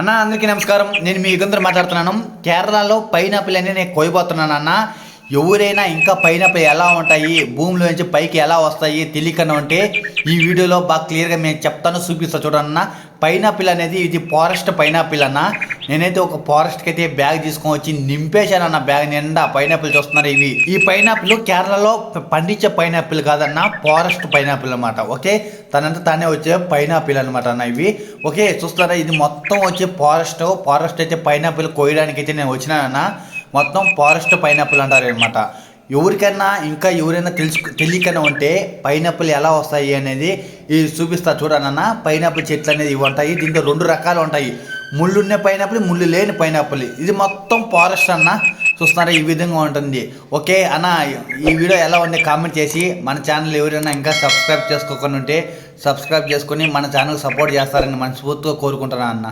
అన్న అందరికీ నమస్కారం. నేను మీ యుగంధర్ మాట్లాడుతున్నాను. కేరళలో పైనాపిల్ అనే నేను కోయబోతున్నాను అన్న. ఎవరైనా ఇంకా పైనాపిల్ ఎలా ఉంటాయి భూమిలో నుంచి పైకి ఎలా వస్తాయి తెలియకన్నా ఉంటే ఈ వీడియోలో బాగా క్లియర్గా నేను చెప్తాను చూపిస్తాను చూడన్న పైనాపిల్ అనేది ఇది ఫారెస్ట్ పైనాపిల్ అన్న. నేనైతే ఒక ఫారెస్ట్కి అయితే బ్యాగ్ తీసుకొని వచ్చి నింపేశాను అన్న బ్యాగ్ నిండా పైనాపిల్ చూస్తున్నారు ఇవి. ఈ పైనాపిల్ కేరళలో పండించే పైనాపిల్ కాదన్న ఫారెస్ట్ పైనాపిల్ అనమాట ఓకే? తనంతా తానే వచ్చే పైనాపిల్ అనమాట అన్న ఇవి. ఓకే చూస్తారా ఇది మొత్తం వచ్చే ఫారెస్ట్ ఫారెస్ట్ అయితే పైనాపిల్ కోయడానికి అయితే నేను వచ్చినానన్న. మొత్తం ఫారెస్ట్ పైనాపిల్ అంటారు అనమాట ఎవరికైనా ఇంకా ఎవరైనా తెలుసు తెలియకనే ఉంటే పైనాపిల్ ఎలా వస్తాయి అనేది ఇది చూపిస్తా చూడనన్న. పైనాపిల్ చెట్లు అనేది ఇవి ఉంటాయి. దీంట్లో రెండు రకాలు ఉంటాయి. ముళ్ళున్న పైనాపిల్ ముళ్ళు లేని పైనాపిల్. ఇది మొత్తం ఫారెస్ట్ అన్న. చూస్తున్నారా ఈ విధంగా ఉంటుంది. ఓకే అన్న ఈ వీడియో ఎలా ఉంది కామెంట్ చేసి మన ఛానల్ ఎవరైనా ఇంకా సబ్స్క్రైబ్ చేసుకోకుండా ఉంటే సబ్స్క్రైబ్ చేసుకొని మన ఛానల్ సపోర్ట్ చేస్తారని మనస్ఫూర్తిగా కోరుకుంటున్నాను అన్న.